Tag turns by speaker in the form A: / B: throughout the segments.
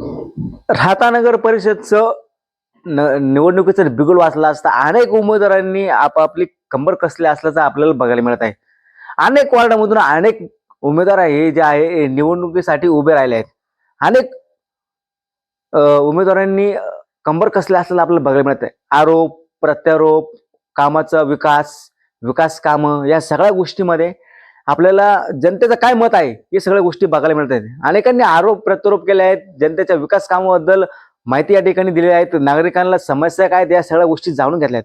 A: राहता नगर परिषदचं न निवडणुकीचं बिगुल वाचला असता अनेक उमेदवारांनी आपापली कंबर कसले असल्याचं आपल्याला बघायला मिळत आहे. अनेक वॉर्डामधून अनेक उमेदवार हे जे आहे निवडणुकीसाठी उभे राहिले आहेत. अनेक उमेदवारांनी कंबर कसले असल्याचं आपल्याला बघायला मिळत आहे. आरोप प्रत्यारोप कामाचा विकास विकास कामं या सगळ्या गोष्टीमध्ये आपल्याला जनतेचं काय मत आहे हे सगळ्या गोष्टी बघायला मिळत आहेत. अनेकांनी आरोप प्रत्यारोप केले आहेत जनतेच्या विकास कामाबद्दल माहिती या ठिकाणी दिली आहेत नागरिकांना समस्या काय आहेत या सगळ्या गोष्टी जाणून घेतल्या आहेत.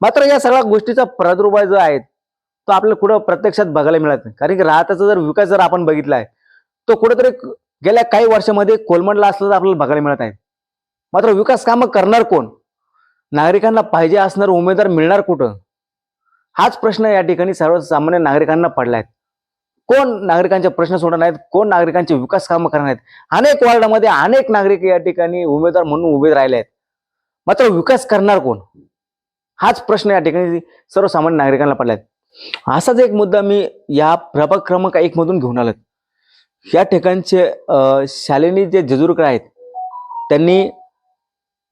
A: मात्र या सगळ्या गोष्टीचा प्रादुर्भाव जो आहे तो आपल्याला कुठं प्रत्यक्षात बघायला मिळत नाही. कारण की राहताचा जर विकास जर आपण बघितला आहे तो कुठेतरी गेल्या काही वर्षामध्ये कोलमडला असल्याचं आपल्याला बघायला मिळत आहे मात्र विकास कामं करणार कोण? नागरिकांना पाहिजे असणार उमेदवार मिळणार कुठं? हाच प्रश्न या ठिकाणी सर्वसामान्य नागरिकांना पडला आहे. कोण नागरिकांचे प्रश्न सोडणार आहेत कोण नागरिकांचे विकास कामं करणार आहेत अनेक वॉर्डामध्ये अनेक नागरिक या ठिकाणी उमेदवार म्हणून उभे राहिले आहेत. मात्र विकास करणार कोण? हाच प्रश्न या ठिकाणी सर्वसामान्य नागरिकांना पडला आहे. असाच एक मुद्दा मी या प्रभाग क्रमांक एक मधून घेऊन आलो या ठिकाणचे शालिनी जे जेजुरकर आहेत त्यांनी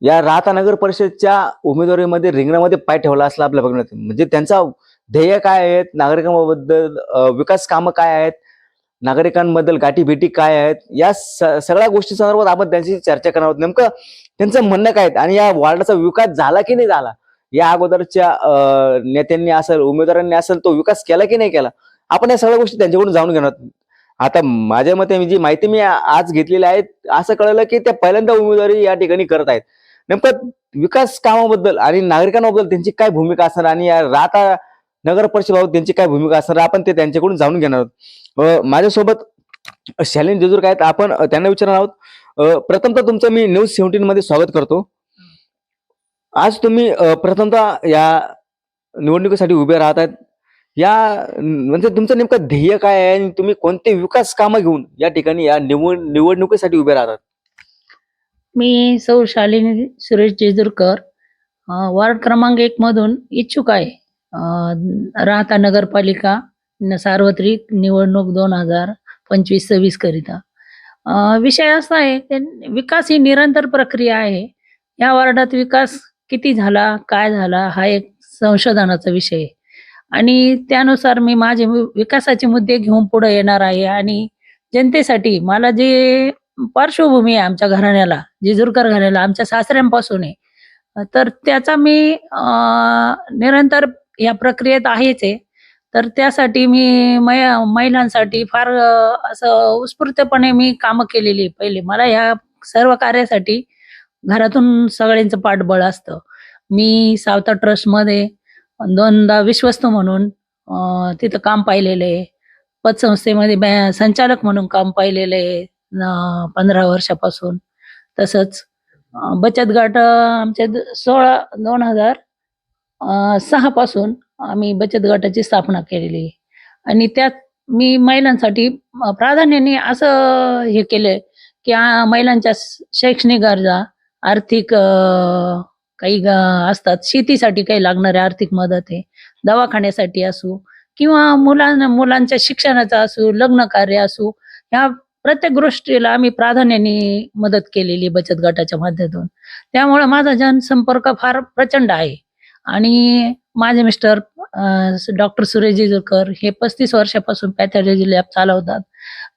A: या राहता नगर परिषदच्या उमेदवारीमध्ये रिंगणामध्ये पाय ठेवला असला आपल्या बघण्यात. म्हणजे त्यांचा ध्येय काय आहेत? नागरिकांबद्दल विकास कामं काय आहेत? नागरिकांबद्दल गाठीभेटी काय आहेत? या स- सगळ्या गोष्टी संदर्भात आपण त्यांची चर्चा करणार आहोत. नेमकं त्यांचं म्हणणं काय आणि या वॉर्डाचा विकास झाला की नाही झाला? या अगोदरच्या नेत्यांनी असेल उमेदवारांनी असेल तो विकास केला की नाही केला? आपण या सगळ्या गोष्टी त्यांच्याकडून जाणून घेणार आहोत. आता माझ्या मते जी माहिती मी आज घेतलेली आहे असं कळलं की त्या पहिल्यांदा उमेदवारी या ठिकाणी करत आहेत. नेमकं विकास कामाबद्दल आणि नागरिकांबद्दल त्यांची काय भूमिका असणार आणि या राहता नगर परिषदेबाबत त्यांची काय भूमिका असणार आपण ते त्यांच्याकडून जाणून घेणार आहोत. माझ्यासोबत शालीन जेजूर काय आहेत. आपण त्यांना विचारणार आहोत. प्रथमतः तुमचं मी न्यूज सेव्हन्टीन मध्ये स्वागत करतो. आज तुम्ही प्रथमतः या निवडणुकीसाठी उभे राहत आहेत. या म्हणजे तुमचं नेमकं ध्येय काय आहे आणि तुम्ही कोणते विकास कामं घेऊन या ठिकाणी या निवड निवडणुकीसाठी उभे राहतात
B: मी सौ शालिनी सुरेश जेजुरकर वार्ड क्रमांक एक मधून इच्छुक आहे. अ, राहता नगरपालिका न- सार्वत्रिक निवडणूक दोन हजार पंचवीस सव्वीस करिता. अ, विषय असा आहे विकास ही निरंतर प्रक्रिया आहे. या वार्डात विकास किती झाला काय झाला हा एक संशोधनाचा विषय आहे. आणि त्यानुसार मी माझे वि- विकासाचे मुद्दे घेऊन पुढे येणार आहे आणि जनतेसाठी मला जे पार्श्वभूमी आहे आमच्या घराण्याला जेजुरकर घराण्याला आमच्या सासऱ्यांपासून आहे तर त्याचा मी निरंतर या प्रक्रियेत आहेच आहे. तर त्यासाठी मी मै- महिलांसाठी फार असं उत्स्फूर्तपणे मी कामं केलेली पहिले मला ह्या सर्व कार्यासाठी घरातून सगळ्यांचं पाठबळ असतं. मी सावता ट्रस्टमध्ये दोनदा विश्वस्त म्हणून तिथं काम पाहिलेलं आहे. पतसंस्थेमध्ये संचालक म्हणून काम पाहिलेलं आहे. पंधरा वर्षापासून. तसंच बचत गट आमच्या सोळा दोन हजार सहा पासून आम्ही बचत गटाची स्थापना केलेली. आहे आणि त्यात मी महिलांसाठी प्राधान्याने असं हे केलंय की महिलांच्या शैक्षणिक गरजा आर्थिक काही असतात. शेतीसाठी काही लागणारे आर्थिक मदत आहे. दवाखान्यासाठी असू किंवा मुलांना मुलांच्या शिक्षणाचा असू लग्न कार्य असू ह्या प्रत्येक गोष्टीला आम्ही प्राधान्याने मदत केलेली बचत गटाच्या माध्यमातून. त्यामुळे माझा जनसंपर्क फार प्रचंड आहे. आणि माझे मिस्टर डॉक्टर सुरेश जेजुरकर हे पस्तीस वर्षापासून पॅथॉलॉजी लॅब चालवतात.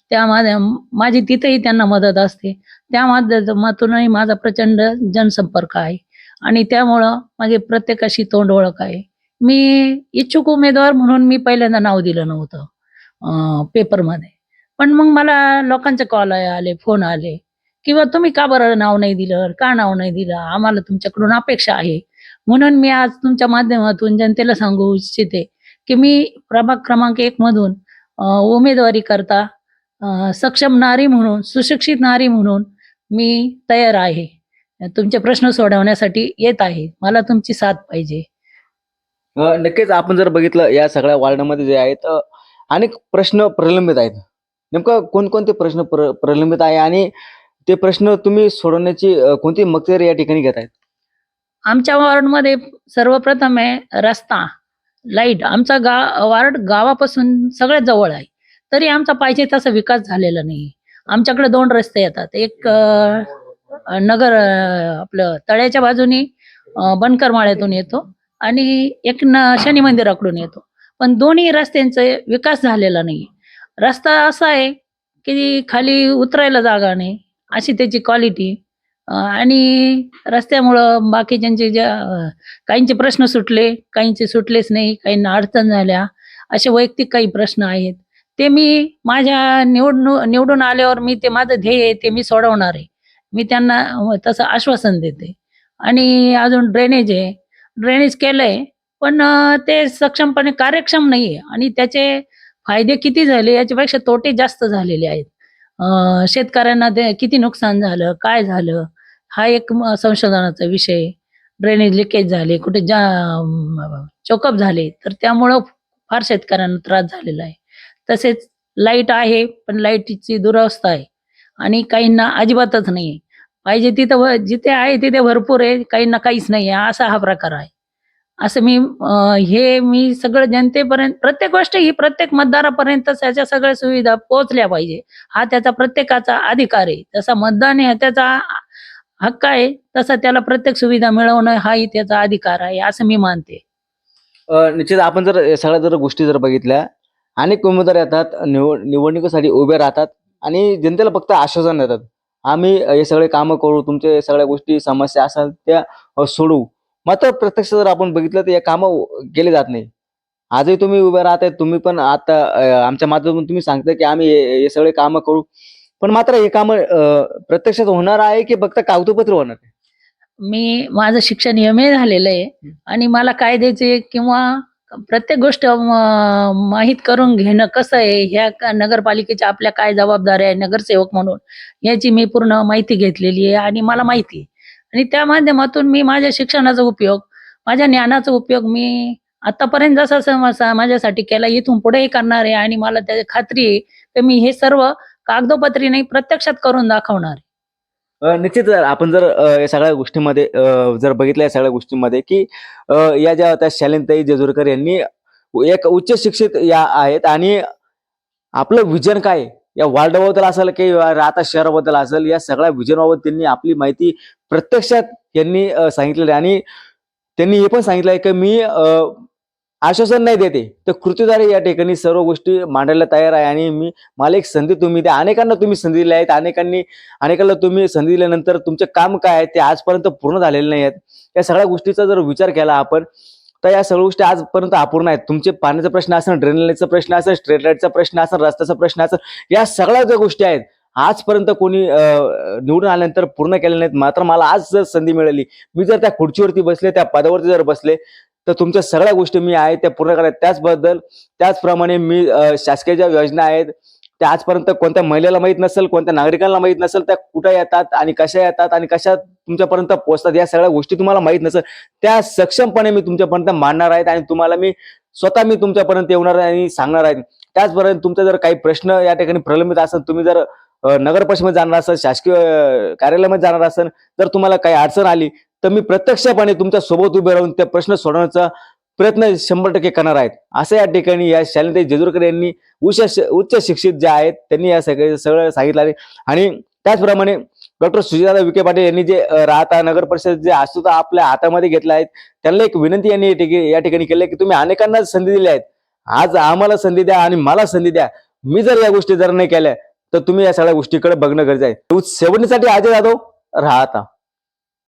B: त्यामध्ये माझी तिथेही त्यांना मदत असते. त्या माध्यमातूनही माझा प्रचंड जनसंपर्क आहे. आणि त्यामुळं माझी प्रत्येकाशी तोंड ओळख आहे. मी इच्छुक उमेदवार म्हणून मी पहिल्यांदा नाव दिलं नव्हतं पेपरमध्ये पण मग मला लोकांचे कॉल आले फोन आले. किंवा तुम्ही का बरं नाव नाही दिलं का नाव नाही दिलं? आम्हाला तुमच्याकडून अपेक्षा आहे. म्हणून मी आज तुमच्या माध्यमातून जनतेला सांगू इच्छिते की मी प्रभाग क्रमांक एक मधून उमेदवारी करता सक्षम नारी म्हणून सुशिक्षित नारी म्हणून मी तयार आहे. तुमचे प्रश्न सोडवण्यासाठी येत आहे. मला तुमची साथ पाहिजे.
A: नक्कीच. आपण जर बघितलं या सगळ्या वार्डामध्ये जे आहेत अनेक प्रश्न प्रलंबित आहेत. नेमकं कोणकोणते प्रश्न प्र प्रलंबित आहे आणि ते प्रश्न तुम्ही सोडवण्याची कोणती मक्तेर या ठिकाणी घेत आहेत?
B: आमच्या वॉर्डमध्ये सर्वप्रथम आहे रस्ता लाइट. आमचा गा वॉर्ड गावापासून सगळ्यात जवळ आहे. तरी आमचा पाहिजे तसा विकास झालेला नाही. आमच्याकडे दोन रस्ते येतात. एक अं, नगर अं, आपलं तळ्याच्या बाजूनी अं, येतो आणि एक न शनी मंदिराकडून येतो. पण दोन्ही रस्त्यांचा विकास झालेला नाही. रस्ता असा आहे की खाली उतरायला जागा नाही. अशी त्याची क्वालिटी आणि रस्त्यामुळं बाकीच्यांचे ज्या काहींचे प्रश्न सुटले काहींचे सुटलेच नाही काहींना अडचण झाल्या असे वैयक्तिक काही प्रश्न आहेत. ते मी माझ्या निवडणूक निवडून आल्यावर मी ते माझं ध्येय आहे ते मी सोडवणार आहे. मी त्यांना तसं आश्वासन देते. आणि अजून ड्रेनेज आहे. ड्रेनेज केलंय पण ते सक्षमपणे कार्यक्षम नाही आहे आणि त्याचे फायदे किती झाले याच्यापेक्षा तोटे जास्त झालेले आहेत. शेतकऱ्यांना किती नुकसान झालं काय झालं हा एक संशोधनाचा विषय. ड्रेनेज लिकेज झाले कुठे जा चोकअप झाले तर त्यामुळं फार शेतकऱ्यांना त्रास झालेला आहे. तसेच लाइट आहे पण लाईटची दुरावस्था आहे. आणि काहींना अजिबातच नाही पाहिजे तिथं जिथे आहे तिथे भरपूर आहे काहींना काहीच नाही आहे असा हा प्रकार आहे. असं मी हे मी सगळं जनतेपर्यंत प्रत्येक गोष्ट ही प्रत्येक मतदारापर्यंत त्याच्या सगळ्या सुविधा पोहोचल्या पाहिजे. हा त्याचा प्रत्येकाचा अधिकार आहे. जसा मतदान हे त्याचा हक्क आहे तसा त्याला प्रत्येक सुविधा मिळवणं हाही त्याचा अधिकार आहे असं मी मानते.
A: निश्चित आपण जर सगळ्या जर गोष्टी जर बघितल्या अनेक उमेदवार येतात निवड निवडणुकीसाठी उभे राहतात आणि जनतेला फक्त आश्वासन देतात आम्ही हे सगळे कामं करू तुमचे सगळ्या गोष्टी समस्या असाल त्या सोडू सोडवू. मात्र प्रत्यक्ष जर आपण बघितलं तर हे कामं केले जात नाही. आजही तुम्ही उभे राहताय तुम्ही पण आता आमच्या माध्यमातून तुम्ही सांगताय की आम्ही हे सगळे कामं करू. पण मात्र हे कामं प्रत्यक्षात होणार आहे की फक्त कागदोपत्र होणार आहे?
B: मी माझं शिक्षण एम ए झालेलं आहे आणि मला कायद्याचे किंवा प्रत्येक गोष्ट माहीत करून घेणं कसं आहे ह्या नगरपालिकेच्या आपल्या काय जबाबदाऱ्या आहे नगरसेवक म्हणून याची मी पूर्ण माहिती घेतलेली आहे आणि मला माहिती आहे. आणि त्या माध्यमातून मी माझ्या शिक्षणाचा उपयोग माझ्या ज्ञानाचा उपयोग मी आतापर्यंत जसा समजा माझ्यासाठी केला इथून पुढेही करणार आहे आणि मला त्याची खात्री आहे की मी हे सर्व कागदोपत्री नाही प्रत्यक्षात करून दाखवणार आहे.
A: निश्चित जर आपण जर या सगळ्या गोष्टीमध्ये जर बघितलं या सगळ्या गोष्टींमध्ये की या ज्या त्या शालिनताई जेजुरकर यांनी एक उच्च शिक्षित या आहेत आणि आपलं विजन काय आहे, या वार्डाबद्दल असेल की राहता शहराबद्दल असेल या सगळ्या विजनाबाबत त्यांनी आपली माहिती प्रत्यक्षात यांनी सांगितलेली आहे. आणि त्यांनी हे पण सांगितलं आहे की मी आश्वासन नाही देते तर कृतीद्वारे या ठिकाणी सर्व गोष्टी मांडायला तयार आहे. आणि मी मला एक संधी तुम्ही द्या. अनेकांना तुम्ही संधी दिल्या आहेत. अनेकांनी अनेकांना तुम्ही संधी दिल्यानंतर तुमचे काम काय आहे ते आजपर्यंत पूर्ण झालेले नाही आहेत. या सगळ्या गोष्टीचा जर विचार केला आपण तर या सगळ्या गोष्टी आजपर्यंत अपूर्ण आहेत. तुमचे पाण्याचा प्रश्न असेल ड्रेनेजचा प्रश्न असेल स्ट्रीट लाईटचा प्रश्न असेल रस्त्याचा प्रश्न असेल या सगळ्या ज्या गोष्टी आहेत आजपर्यंत कोणी निवडून आल्यानंतर पूर्ण केल्या नाहीत. मात्र मला आज जर संधी मिळाली मी जर त्या खुर्चीवरती बसले त्या पदावरती जर बसले तर तुमच्या सगळ्या गोष्टी मी आहेत त्या पूर्ण करायच्या त्याचबद्दल त्याचप्रमाणे मी शासकीय ज्या योजना आहेत त्या आजपर्यंत कोणत्या महिलेला माहीत नसेल कोणत्या नागरिकांना माहीत नसेल त्या कुठे येतात आणि कशा येतात आणि कशा तुमच्यापर्यंत पोहोचतात या सगळ्या गोष्टी तुम्हाला माहीत नसेल त्या सक्षमपणे मी तुमच्यापर्यंत मांडणार आहेत आणि तुम्हाला मी स्वतः मी तुमच्यापर्यंत येणार आहे आणि सांगणार आहे. त्याचपर्यंत तुमचा जर काही प्रश्न या ठिकाणी प्रलंबित असेल तुम्ही जर नगर परिषदेमध्ये जाणार असाल शासकीय कार्यालयामध्ये जाणार असाल जर तुम्हाला काही अडचण आली तर मी प्रत्यक्षपणे तुमच्यासोबत उभे राहून त्या प्रश्न सोडवण्याचा प्रयत्न शंभर टक्के करणार आहेत. असं या ठिकाणी या शालिनताई जेजुरकर यांनी उच्च उच्च शिक्षित जे आहेत त्यांनी या सगळे सगळं सांगितलं आहे. आणि त्याचप्रमाणे डॉक्टर सुजाता विखे पाटील यांनी जे राहता नगर परिषद जे असतो आपल्या हातामध्ये घेतला आहेत त्यांना एक विनंती यांनी या ठिकाणी केली की तुम्ही अनेकांना संधी दिल्या आहेत. आज आम्हाला संधी द्या आणि मला संधी द्या. मी जर या गोष्टी जर नाही केल्या तर तुम्ही या सगळ्या गोष्टीकडे बघणं गरजेचं आहे. सेवनीसाठी अजय जाधव राहता.